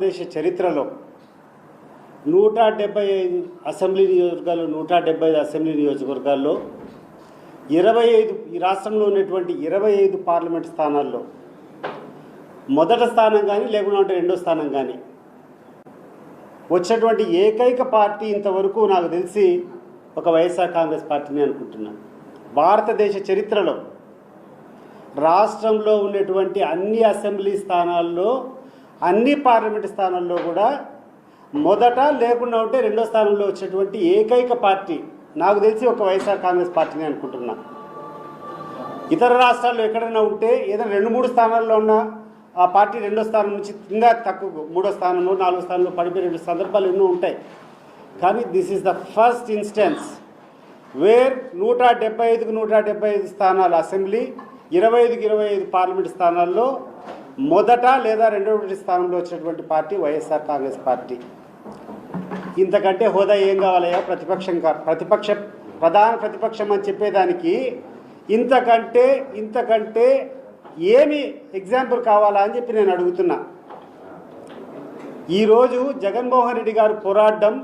భారతదేశ చరిత్రలో నూట డెబ్బై ఐదు అసెంబ్లీ నియోజకవర్గాలు నూట డెబ్బై ఐదు అసెంబ్లీ నియోజకవర్గాల్లో ఇరవై ఐదు ఈ రాష్ట్రంలో ఉన్నటువంటి ఇరవై ఐదు పార్లమెంట్ స్థానాల్లో మొదటి స్థానం కానీ లేకుండా రెండో స్థానం కానీ వచ్చినటువంటి ఏకైక పార్టీ ఇంతవరకు నాకు తెలిసి ఒక వైఎస్ఆర్ కాంగ్రెస్ పార్టీని అనుకుంటున్నాను భారతదేశ చరిత్రలో రాష్ట్రంలో ఉన్నటువంటి అన్ని అసెంబ్లీ స్థానాల్లో అన్ని పార్లమెంట్ స్థానాల్లో కూడా మొదట లేకుండా ఉంటే రెండో స్థానంలో వచ్చేటువంటి ఏకైక పార్టీ నాకు తెలిసి ఒక వైఎస్ఆర్ కాంగ్రెస్ పార్టీని అనుకుంటున్నా. ఇతర రాష్ట్రాల్లో ఎక్కడైనా ఉంటే ఏదైనా రెండు మూడు స్థానాల్లో ఉన్న ఆ పార్టీ రెండో స్థానం నుంచి కింద తక్కువ మూడో స్థానంలో నాలుగో స్థానంలో పడిపోయిన సందర్భాలు ఎన్నో ఉంటాయి. కానీ this is the first instance where నూట డెబ్బై ఐదుకు నూట డెబ్బై ఐదు స్థానాలు అసెంబ్లీ ఇరవై ఐదుకి ఇరవై ఐదు పార్లమెంట్ స్థానాల్లో మొదట లేదా రెండవ స్థానంలో వచ్చినటువంటి పార్టీ వైఎస్ఆర్ కాంగ్రెస్ పార్టీ. ఇంతకంటే హోదా ఏం కావాలయ్యా? ప్రతిపక్షం ప్రతిపక్ష ప్రధాన ప్రతిపక్షం అని చెప్పేదానికి ఇంతకంటే ఇంతకంటే ఏమి ఎగ్జాంపుల్ కావాలా అని చెప్పి నేను అడుగుతున్నా. ఈరోజు జగన్మోహన్ రెడ్డి గారు పోరాడడం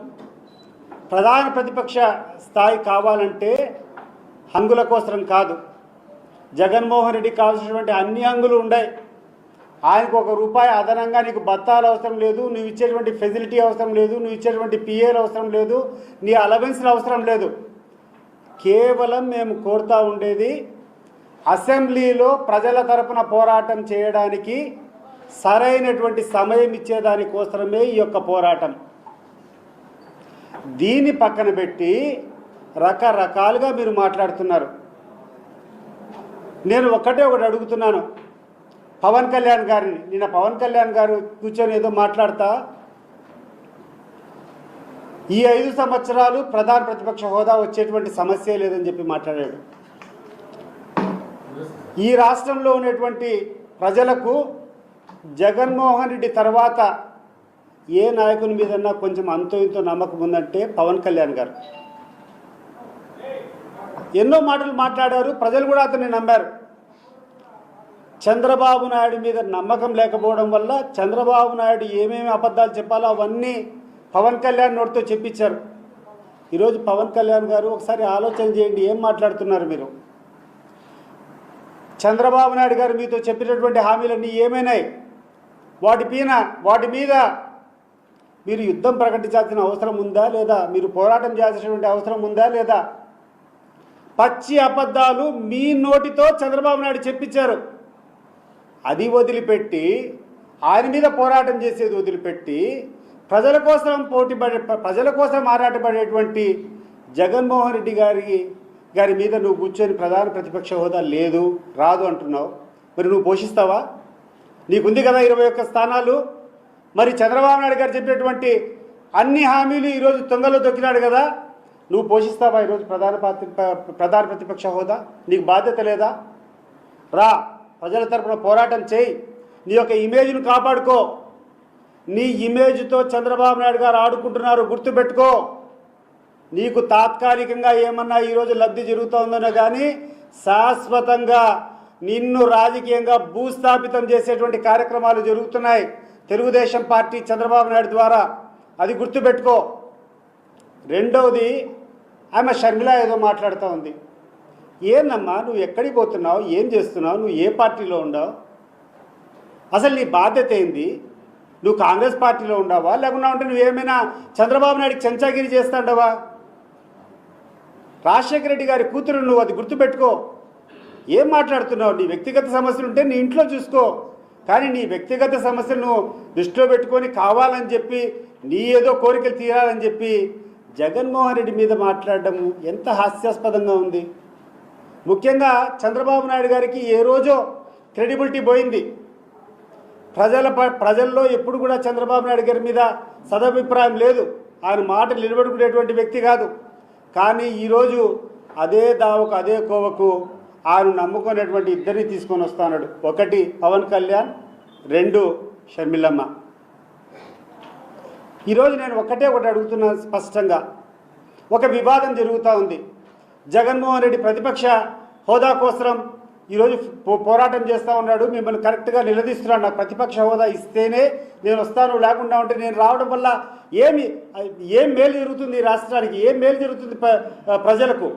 ప్రధాన ప్రతిపక్ష స్థాయి కావాలంటే హంగుల కోసరం కాదు. జగన్మోహన్ రెడ్డి కావాల్సినటువంటి అన్ని హంగులు ఉన్నాయి ఆయనకు ఒక రూపాయి అదనంగా నీకు బత్తాలు అవసరం లేదు నువ్వు ఇచ్చేటువంటి ఫెసిలిటీ అవసరం లేదు నువ్వు ఇచ్చేటువంటి పిఏలు అవసరం లేదు నీ అలవెన్స్లు అవసరం లేదు. కేవలం మేము కోరుతూ ఉండేది అసెంబ్లీలో ప్రజల తరపున పోరాటం చేయడానికి సరైనటువంటి సమయం ఇచ్చేదానికోసమే ఈ యొక్క పోరాటం. దీన్ని పక్కన పెట్టి రకరకాలుగా మీరు మాట్లాడుతున్నారు. నేను ఒకటే ఒకటి అడుగుతున్నాను. పవన్ కళ్యాణ్ గారిని నిన్న పవన్ కళ్యాణ్ గారు కూర్చొని ఏదో మాట్లాడతా. ఈ ఐదు సంవత్సరాలు ప్రధాన ప్రతిపక్ష హోదా వచ్చేటువంటి సమస్య లేదని చెప్పి మాట్లాడాడు. ఈ రాష్ట్రంలో ఉన్నటువంటి ప్రజలకు జగన్మోహన్ రెడ్డి తర్వాత ఏ నాయకుని మీదన్నా కొంచెం అంతో ఇంతో నమ్మకం ఉందంటే పవన్ కళ్యాణ్ గారు. ఎన్నో మాటలు మాట్లాడారు ప్రజలు కూడా అతన్ని నమ్మారు. చంద్రబాబు నాయుడు మీద నమ్మకం లేకపోవడం వల్ల చంద్రబాబు నాయుడు ఏమేమి అబద్ధాలు చెప్పాలో అవన్నీ పవన్ కళ్యాణ్ నోటితో చెప్పించారు. ఈరోజు పవన్ కళ్యాణ్ గారు ఒకసారి ఆలోచన చేయండి ఏం మాట్లాడుతున్నారు మీరు? చంద్రబాబు నాయుడు గారు మీతో చెప్పినటువంటి హామీలన్నీ ఏమైనాయి? వాటి పైన వాటి మీద మీరు యుద్ధం ప్రకటించాల్సిన అవసరం ఉందా లేదా? మీరు పోరాటం చేయాల్సినటువంటి అవసరం ఉందా లేదా? పచ్చి అబద్ధాలు మీ నోటితో చంద్రబాబు నాయుడు చెప్పించారు. అది వదిలిపెట్టి ఆయన మీద పోరాటం చేసేది వదిలిపెట్టి ప్రజల కోసం పోటీపడే ప్రజల కోసం ఆరాటపడేటువంటి జగన్మోహన్ రెడ్డి గారి గారి మీద నువ్వు కూర్చొని ప్రధాన ప్రతిపక్ష హోదా లేదు రాదు అంటున్నావు. మరి నువ్వు పోషిస్తావా? నీకుంది కదా ఇరవై ఒక్క స్థానాలు. మరి చంద్రబాబు నాయుడు గారు చెప్పినటువంటి అన్ని హామీలు ఈరోజు తొంగలో దొక్కినాడు కదా. నువ్వు పోషిస్తావా ఈరోజు ప్రధాన ప్రధాన ప్రతిపక్ష హోదా? నీకు బాధ్యత లేదా? రా. ప్రజల తరపున పోరాటం చేయి. నీ యొక్క ఇమేజ్ను కాపాడుకో. నీ ఇమేజ్తో చంద్రబాబు నాయుడు గారు ఆడుకుంటున్నారు గుర్తుపెట్టుకో. నీకు తాత్కాలికంగా ఏమన్నా ఈరోజు లబ్ధి జరుగుతుందనో కానీ శాశ్వతంగా నిన్ను రాజకీయంగా భూస్థాపితం చేసేటువంటి కార్యక్రమాలు జరుగుతున్నాయి. తెలుగుదేశం పార్టీ చంద్రబాబు నాయుడు ద్వారా. అది గుర్తుపెట్టుకో. రెండవది ఆమె షర్మిల ఏదో మాట్లాడుతూ ఉంది. ఏందమ్మా? నువ్వు ఎక్కడికి పోతున్నావు? ఏం చేస్తున్నావు? నువ్వు ఏ పార్టీలో ఉండవు? అసలు నీ బాధ్యత ఏంది? నువ్వు కాంగ్రెస్ పార్టీలో ఉండవా? లేకుండా ఉంటే నువ్వేమైనా చంద్రబాబు నాయుడికి చెంచాగిరి చేస్తాండవా? రాజశేఖర రెడ్డి గారి కూతురు నువ్వు అది గుర్తుపెట్టుకో. ఏం మాట్లాడుతున్నావు? నీ వ్యక్తిగత సమస్యలు ఉంటే నీ ఇంట్లో చూసుకో. కానీ నీ వ్యక్తిగత సమస్యను దృష్టిలో పెట్టుకొని కావాలని చెప్పి నీ ఏదో కోరికలు తీరాలని చెప్పి జగన్మోహన్ రెడ్డి మీద మాట్లాడడం ఎంత హాస్యాస్పదంగా ఉంది. ముఖ్యంగా చంద్రబాబు నాయుడు గారికి ఏ రోజో క్రెడిబిలిటీ పోయింది. ప్రజల ప- ప్రజల్లో ఎప్పుడు కూడా చంద్రబాబు నాయుడు గారి మీద సదభిప్రాయం లేదు. ఆయన మాట నిలబడుకునేటువంటి వ్యక్తి కాదు. కానీ ఈరోజు అదే దావకు అదే కోవకు ఆయన నమ్ముకునేటువంటి ఇద్దరిని తీసుకొని వస్తున్నాడు ఒకటి పవన్ కళ్యాణ్ రెండు షర్మిలమ్మ. ఈరోజు నేను ఒకటే ఒకటి అడుగుతున్నాను స్పష్టంగా. ఒక వివాదం జరుగుతూ ఉంది. జగన్మోహన్ రెడ్డి ప్రతిపక్ష హోదా కోసం ఈరోజు పో- పోరాటం చేస్తూ ఉన్నాడు. మిమ్మల్ని కరెక్ట్గా నిలదీస్తున్నాడు. నాకు ప్రతిపక్ష హోదా ఇస్తేనే నేను వస్తాను. లేకుండా ఉంటే నేను రావడం వల్ల ఏమి ఏం మేలు జరుగుతుంది రాష్ట్రానికి? ఏం మేలు జరుగుతుంది ప్ర- ప్రజలకు?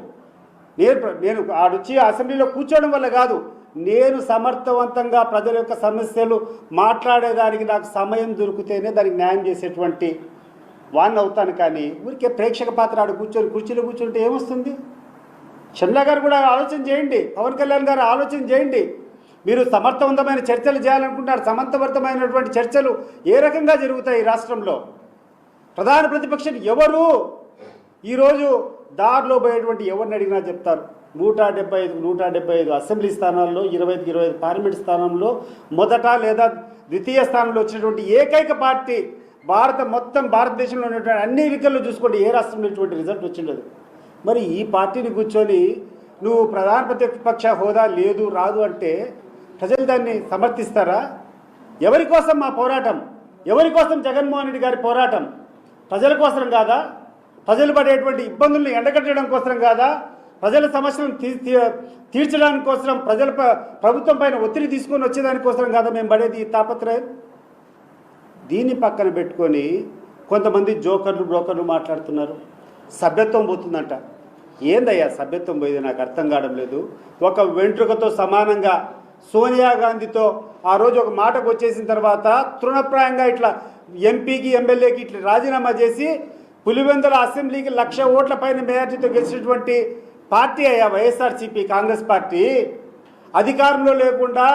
నేను నేను ఆడొచ్చి అసెంబ్లీలో కూర్చోవడం వల్ల కాదు. నేను సమర్థవంతంగా ప్రజల యొక్క సమస్యలు మాట్లాడేదానికి నాకు సమయం దొరికితేనే దానికి న్యాయం చేసేటువంటి వాడిని అవుతాను. కానీ ఊరికే ప్రేక్షక పాత్ర ఆడు కూర్చొని కుర్చీలో కూర్చుంటే ఏమొస్తుంది? షమ్లా గారు కూడా ఆలోచన చేయండి. పవన్ కళ్యాణ్ గారు ఆలోచన చేయండి. మీరు సమర్థవంతమైన చర్చలు చేయాలనుకుంటున్నారు. సమర్థవంతమైనటువంటి చర్చలు ఏ రకంగా జరుగుతాయి ఈ రాష్ట్రంలో? ప్రధాన ప్రతిపక్షం ఎవరు? ఈరోజు దారిలో పోయేటువంటి ఎవరిని అడిగినా చెప్తారు. నూట డెబ్బై ఐదు నూట డెబ్బై ఐదు అసెంబ్లీ స్థానాల్లో ఇరవై ఐదు ఇరవై ఐదు పార్లమెంట్ స్థానంలో మొదట లేదా ద్వితీయ స్థానంలో వచ్చినటువంటి ఏకైక పార్టీ భారత మొత్తం భారతదేశంలో ఉన్నటువంటి అన్ని ఎన్నికల్లో చూసుకోండి. ఏ రాష్ట్రంలో ఇటువంటి రిజల్ట్ వచ్చిండదు. మరి ఈ పార్టీని కూర్చొని నువ్వు ప్రధాన ప్రతిపక్ష హోదా లేదు రాదు అంటే ప్రజలు దాన్ని సమర్థిస్తారా? ఎవరి కోసం మా పోరాటం? ఎవరి కోసం జగన్మోహన్ రెడ్డి గారి పోరాటం? ప్రజల కోసం కాదా? ప్రజలు పడేటువంటి ఇబ్బందుల్ని ఎండగట్టడం కోసం కాదా? ప్రజల సమస్యలను తీర్చి తీ- తీర్చడానికి కోసం ప్రజల ప్రభుత్వం పైన ఒత్తిడి తీసుకొని వచ్చేదానికోసం కాదా మేము పడేది ఈ తాపత్రయం? దీన్ని పక్కన పెట్టుకొని కొంతమంది జోకర్లు బ్రోకర్లు మాట్లాడుతున్నారు. సభ్యత్వం పోతుందంట. ఏందయ్యా సభ్యత్వం పోయేది? నాకు అర్థం కావడం లేదు. ఒక వెంట్రుకతో సమానంగా సోనియా గాంధీతో ఆ రోజు ఒక మాటకు వచ్చేసిన తర్వాత తృణప్రాయంగా ఇట్లా ఎంపీకి ఎమ్మెల్యేకి ఇట్లా రాజీనామా చేసి పులివెందుల అసెంబ్లీకి లక్ష ఓట్ల పైన మెజార్టీతో గెలిచినటువంటి పార్టీ అయ్యా వైఎస్ఆర్సీపీ కాంగ్రెస్ పార్టీ. అధికారంలో లేకుండా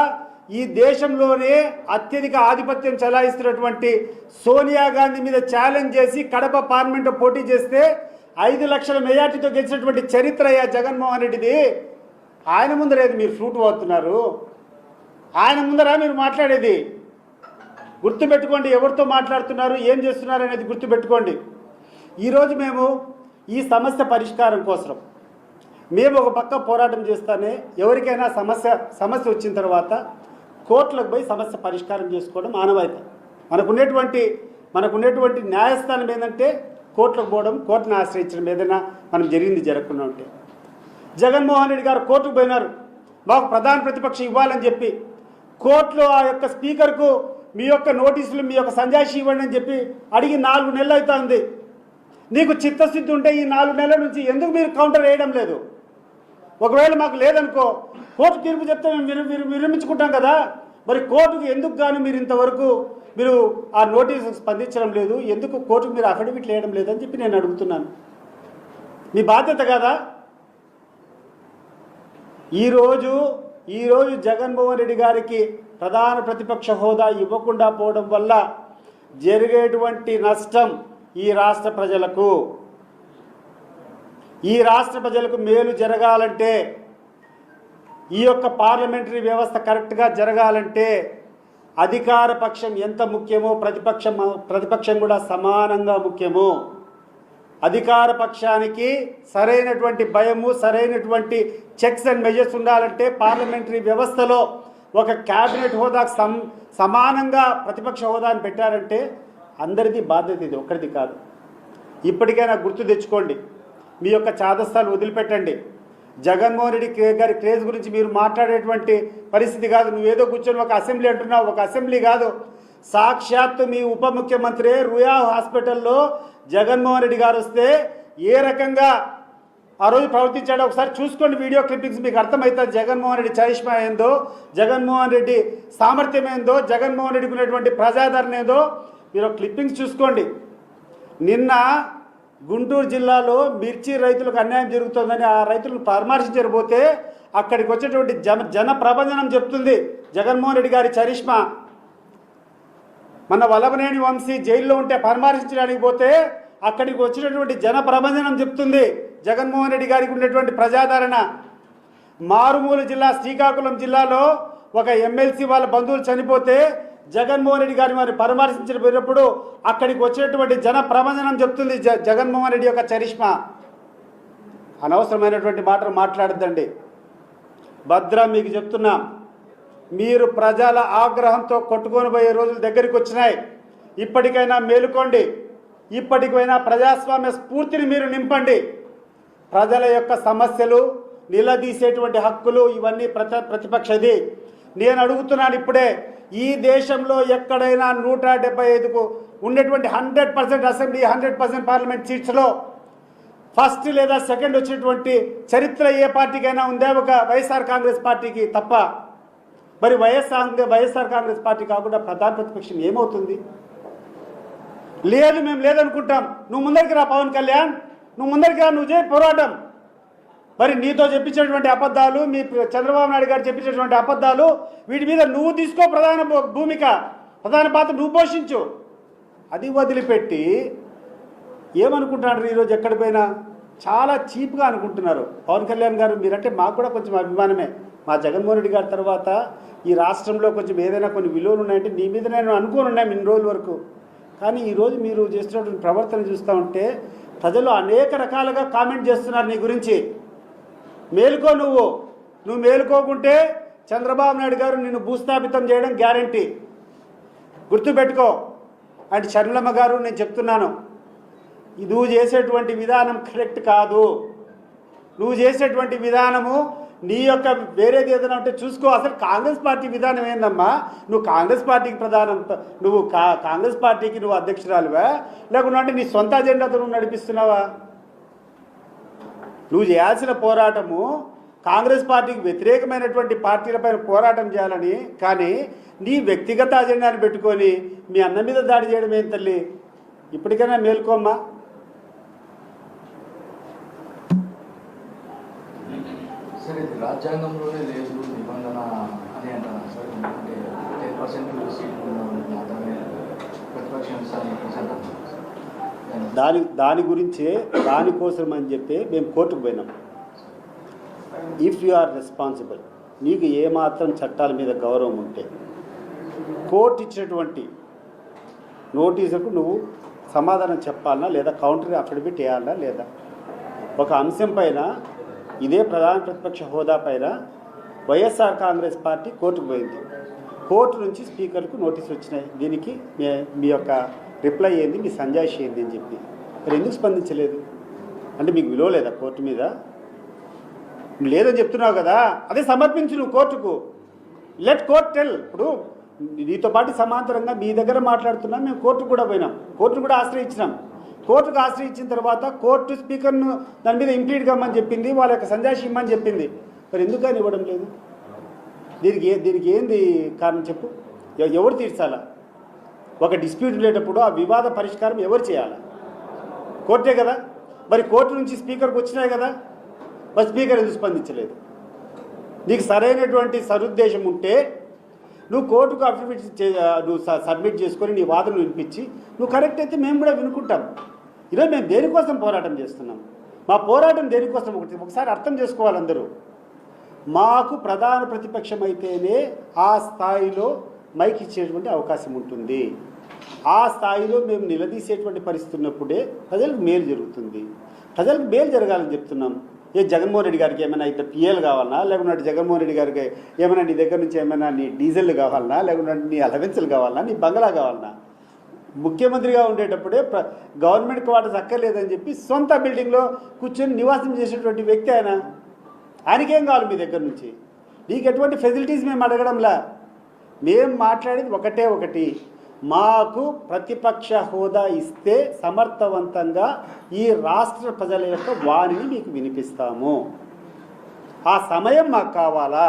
ఈ దేశంలోనే అత్యధిక ఆధిపత్యం చెలాయిస్తున్నటువంటి సోనియా గాంధీ మీద ఛాలెంజ్ చేసి కడప పార్లమెంట్లో పోటీ చేస్తే ఐదు లక్షల మెజార్టీతో గెలిచినటువంటి చరిత్ర అయ్యా జగన్మోహన్ రెడ్డిది. ఆయన ముందరేది మీరు ఫ్రూట్ పోతున్నారు? ఆయన ముందర మీరు మాట్లాడేది? గుర్తుపెట్టుకోండి ఎవరితో మాట్లాడుతున్నారు ఏం చేస్తున్నారు అనేది గుర్తుపెట్టుకోండి. ఈరోజు మేము ఈ సమస్య పరిష్కారం కోసం మేము ఒక పక్క పోరాటం చేస్తానే ఎవరికైనా సమస్య సమస్య వచ్చిన తర్వాత కోర్టులకు పోయి సమస్య పరిష్కారం చేసుకోవడం ఆనవాయితీ మనకున్నటువంటి మనకున్నటువంటి న్యాయస్థానం ఏంటంటే కోర్టులకు పోవడం కోర్టును ఆశ్రయించడం ఏదైనా మనం జరిగింది జరగకుండా ఉంటే. జగన్మోహన్ రెడ్డి గారు కోర్టుకు పోయినారు. మాకు ప్రధాన ప్రతిపక్షం ఇవ్వాలని చెప్పి కోర్టులో ఆ యొక్క స్పీకర్కు మీ యొక్క నోటీసులు మీ యొక్క సంజాయిషి ఇవ్వండి అని చెప్పి అడిగి నాలుగు నెలలు అవుతుంది నీకు చిత్తశుద్ధి ఉంటే ఈ నాలుగు నెలల నుంచి ఎందుకు మీరు కౌంటర్ వేయడం లేదు? ఒకవేళ మాకు లేదనుకో కోర్టు తీర్పు చెప్తే మేము విరమించుకుంటాం కదా. మరి కోర్టుకు ఎందుకు గాను మీరు ఇంతవరకు మీరు ఆ నోటీసు స్పందించడం లేదు? ఎందుకు కోర్టుకు మీరు అఫిడవిట్ వేయడం లేదని చెప్పి నేను అడుగుతున్నాను. మీ బాధ్యత కదా? ఈరోజు ఈరోజు జగన్మోహన్ రెడ్డి గారికి ప్రధాన ప్రతిపక్ష హోదా ఇవ్వకుండా పోవడం వల్ల జరిగేటువంటి నష్టం ఈ రాష్ట్ర ప్రజలకు. ఈ రాష్ట్ర ప్రజలకు మేలు జరగాలంటే ఈ యొక్క పార్లమెంటరీ వ్యవస్థ కరెక్ట్గా జరగాలంటే అధికార పక్షం ఎంత ముఖ్యమో ప్రతిపక్షం ప్రతిపక్షం కూడా సమానంగా ముఖ్యము. అధికార పక్షానికి సరైనటువంటి భయము సరైనటువంటి చెక్స్ అండ్ మెజర్స్ ఉండాలంటే పార్లమెంటరీ వ్యవస్థలో ఒక క్యాబినెట్ హోదాకు సమ్ సమానంగా ప్రతిపక్ష హోదాని పెట్టారంటే అందరిది బాధ్యత ఇది ఒక్కరిది కాదు. ఇప్పటికైనా గుర్తు తెచ్చుకోండి. మీ యొక్క చాదస్తాలు వదిలిపెట్టండి. జగన్మోహన్ రెడ్డి గారి క్రేజ్ గురించి మీరు మాట్లాడేటువంటి పరిస్థితి కాదు. నువ్వేదో కూర్చొని ఒక అసెంబ్లీ అంటున్నావు. ఒక అసెంబ్లీ కాదు. సాక్షాత్తు మీ ఉప ముఖ్యమంత్రి రుయా హాస్పిటల్లో జగన్మోహన్ రెడ్డి గారు వస్తే ఏ రకంగా ఆ రోజు ప్రవర్తించాడో ఒకసారి చూసుకోండి వీడియో క్లిప్పింగ్స్. మీకు అర్థమవుతుంది జగన్మోహన్ రెడ్డి చరిష్మా ఏందో జగన్మోహన్ రెడ్డి సామర్థ్యం ఏందో జగన్మోహన్ రెడ్డికి ఉన్నటువంటి ప్రజాదరణ ఏందో. మీరు క్లిప్పింగ్స్ చూసుకోండి. నిన్న గుంటూరు జిల్లాలో మిర్చి రైతులకు అన్యాయం జరుగుతుందని ఆ రైతులను పరామర్శించకపోతే అక్కడికి వచ్చేటువంటి జన జన ప్రభంజనం చెప్తుంది జగన్మోహన్ రెడ్డి గారి చరిష్మా. మన వల్లభనేని వంశీ జైల్లో ఉంటే పరామర్శించడానికి పోతే అక్కడికి వచ్చినటువంటి జన ప్రభంజనం చెప్తుంది జగన్మోహన్ రెడ్డి గారికి ఉండేటువంటి ప్రజాదరణ. మారుమూల జిల్లా శ్రీకాకుళం జిల్లాలో ఒక ఎమ్మెల్సీ వాళ్ళ బంధువులు చనిపోతే జగన్మోహన్ రెడ్డి గారిని మరి పరామర్శించిన పోయినప్పుడు అక్కడికి వచ్చినటువంటి జన ప్రబంధనం చెప్తుంది జ జగన్మోహన్ రెడ్డి యొక్క చరిష్మా. అనవసరమైనటువంటి మాటలు మాట్లాడద్దండి. భద్ర మీకు చెప్తున్నాం. మీరు ప్రజల ఆగ్రహంతో కొట్టుకొని పోయే రోజులు దగ్గరికి వచ్చినాయి. ఇప్పటికైనా మేలుకోండి. ఇప్పటికైనా ప్రజాస్వామ్య స్ఫూర్తిని మీరు నింపండి. ప్రజల యొక్క సమస్యలు నిలదీసేటువంటి హక్కులు ఇవన్నీ ప్రతిపక్షది. నేను అడుగుతున్నాను ఇప్పుడే ఈ దేశంలో ఎక్కడైనా నూట డెబ్బై ఐదుకు ఉండేటువంటి hundred percent assembly hundred percent parliament సీట్స్లో first లేదా సెకండ్ వచ్చినటువంటి చరిత్ర ఏ పార్టీకైనా ఉందే? ఒక వైఎస్ఆర్ కాంగ్రెస్ పార్టీకి తప్ప. మరి వైఎస్ఆర్ వైఎస్ఆర్ కాంగ్రెస్ పార్టీ కాకుండా ప్రధాన ప్రతిపక్షం ఏమవుతుంది? లేదు మేము లేదనుకుంటాం. నువ్వు ముందరికి రా పవన్ కళ్యాణ్. నువ్వు ముందరికి రా నువ్వు చేయి పోరాటం. మరి నీతో చెప్పించినటువంటి అబద్ధాలు మీ చంద్రబాబు నాయుడు గారు చెప్పించినటువంటి అబద్ధాలు వీటి మీద నువ్వు తీసుకో ప్రధాన భూమిక. ప్రధాన పాత్ర నువ్వు పోషించు. అది వదిలిపెట్టి ఏమనుకుంటున్నారు ఈరోజు ఎక్కడ పోయినా? చాలా చీప్గా అనుకుంటున్నారు. పవన్ కళ్యాణ్ గారు మీరంటే మాకు కూడా కొంచెం అభిమానమే. మా జగన్మోహన్ రెడ్డి గారి తర్వాత ఈ రాష్ట్రంలో కొంచెం ఏదైనా కొన్ని విలువలు ఉన్నాయంటే నీ మీద నేను అనుకోని ఉన్నాం ఇన్ని రోజుల వరకు. కానీ ఈరోజు మీరు చేస్తున్నటువంటి ప్రవర్తన చూస్తూ ఉంటే ప్రజలు అనేక రకాలుగా కామెంట్ చేస్తున్నారు నీ గురించి. మేలుకో నువ్వు. నువ్వు మేలుకోకుంటే చంద్రబాబు నాయుడు గారు నిన్ను భూస్థాపితం చేయడం గ్యారంటీ. గుర్తుపెట్టుకో. అంటే షర్మిలమ్మ గారు నేను చెప్తున్నాను. నువ్వు చేసేటువంటి విధానం కరెక్ట్ కాదు. నువ్వు చేసేటువంటి విధానము నీ యొక్క వేరేది ఏదైనా ఉంటే చూసుకో. అసలు కాంగ్రెస్ పార్టీ విధానం ఏందమ్మా? నువ్వు కాంగ్రెస్ పార్టీకి ప్రధానం నువ్వు కా కాంగ్రెస్ పార్టీకి నువ్వు అధ్యక్షురాలువా? లేకుండా నీ సొంత అజెండాతో నువ్వు నడిపిస్తున్నావా? నువ్వు చేయాల్సిన పోరాటము కాంగ్రెస్ పార్టీకి వ్యతిరేకమైనటువంటి పార్టీలపైన పోరాటం చేయాలని కానీ నీ వ్యక్తిగత అజెండాని పెట్టుకొని మీ అన్న మీద దాడి చేయడం ఏం తల్లి? ఇప్పటికైనా మేల్కోమ్మా. సార్ రాజ్యాంగంలోనే లేదు నిబంధన అని అంటున్నారు సార్ అంటే టెన్ పర్సెంట్ సీట్లు ప్రతిపక్షం స్థానం అంటున్నారు సార్. దాని- దాని గురించే దానికోసం అని చెప్పి మేము కోర్టుకు పోయినాం. ఇఫ్ యు ఆర్ రెస్పాన్సిబుల్ నీకు ఏమాత్రం చట్టాల మీద గౌరవం ఉంటే కోర్టు ఇచ్చినటువంటి నోటీసులకు నువ్వు సమాధానం చెప్పాలన్నా లేదా కౌంటర్ అఫిడవిట్ వేయాలన్నా లేదా ఒక అంశం పైన ఇదే ప్రధాన ప్రతిపక్ష హోదా పైన వైఎస్ఆర్ కాంగ్రెస్ పార్టీ కోర్టుకు పోయింది. కోర్టు నుంచి స్పీకర్కు నోటీస్ వచ్చినాయి. దీనికి మీ మీ యొక్క రిప్లై ఏంది మీ సంజాయిషి ఏంది అని చెప్పి. మరి ఎందుకు స్పందించలేదు? అంటే మీకు విలువ లేదా కోర్టు మీద? లేదని చెప్తున్నావు కదా అదే సమర్పించు నువ్వు కోర్టుకు. లెట్ కోర్ట్ టెల్ ఇప్పుడు నీతో పాటు సమాంతరంగా మీ దగ్గర మాట్లాడుతున్నాం మేము కోర్టుకు కూడా పోయినాం. కోర్టును కూడా ఆశ్రయించినాం. కోర్టుకు ఆశ్రయించిన తర్వాత కోర్టు స్పీకర్ను దాని మీద ఇంప్లీట్ కమ్మని చెప్పింది వాళ్ళ యొక్క సంజాయిషి ఇమ్మని చెప్పింది. మరి ఎందుకని ఇవ్వడం లేదు? దీనికి దీనికి ఏంది కారణం చెప్పు. ఎవరు తీర్చాలా? ఒక డిస్ప్యూట్ ఉండేటప్పుడు ఆ వివాద పరిష్కారం ఎవరు చేయాలి? కోర్టే కదా? మరి కోర్టు నుంచి స్పీకర్కి వచ్చినాయి కదా? మరి స్పీకర్ ఎందుకు స్పందించలేదు? నీకు సరైనటువంటి సదుద్దేశం ఉంటే నువ్వు కోర్టుకు అఫిడవిట్ చే నువ్వు స- సబ్మిట్ చేసుకొని నీ వాదనలు వినిపించి నువ్వు కరెక్ట్ అయితే మేము కూడా వినుకుంటాం. ఈరోజు మేము దేనికోసం పోరాటం చేస్తున్నాం? మా పోరాటం దేనికోసం ఒకటి? ఒకసారి అర్థం చేసుకోవాలి అందరూ. మాకు ప్రధాన ప్రతిపక్షం అయితేనే ఆ స్థాయిలో మైక్ ఇచ్చేటువంటి అవకాశం ఉంటుంది. ఆ స్థాయిలో మేము నిలదీసేటువంటి పరిస్థితి ఉన్నప్పుడే ప్రజలకు మేలు జరుగుతుంది. ప్రజలకు మేలు జరగాలని చెప్తున్నాం. ఏ జగన్మోహన్ రెడ్డి గారికి ఏమైనా అయితే పిఎల్ కావాలన్నా లేకుంటే జగన్మోహన్ రెడ్డి గారికి ఏమైనా నీ దగ్గర నుంచి ఏమైనా నీ డీజిల్ కావాలన్నా లేకుంటే నీ అలవెన్సులు కావాలన్నా నీ బంగ్లా కావాలన్నా ముఖ్యమంత్రిగా ఉండేటప్పుడే ప్ర గవర్నమెంట్ క్వార్టర్స్ అక్కర్లేదని చెప్పి సొంత బిల్డింగ్లో కూర్చొని నివాసం చేసేటువంటి వ్యక్తి ఆయన. ఆయనకేం కావాలి మీ దగ్గర నుంచి? నీకు ఎటువంటి ఫెసిలిటీస్ మేము అడగడంలా? మేము మాట్లాడేది ఒకటే ఒకటి. మాకు ప్రతిపక్ష హోదా ఇస్తే సమర్థవంతంగా ఈ రాష్ట్ర ప్రజల యొక్క వాణిని మీకు వినిపిస్తాము. ఆ సమయం మాకు కావాలా?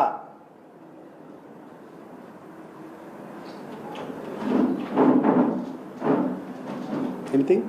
ఎనీథింగ్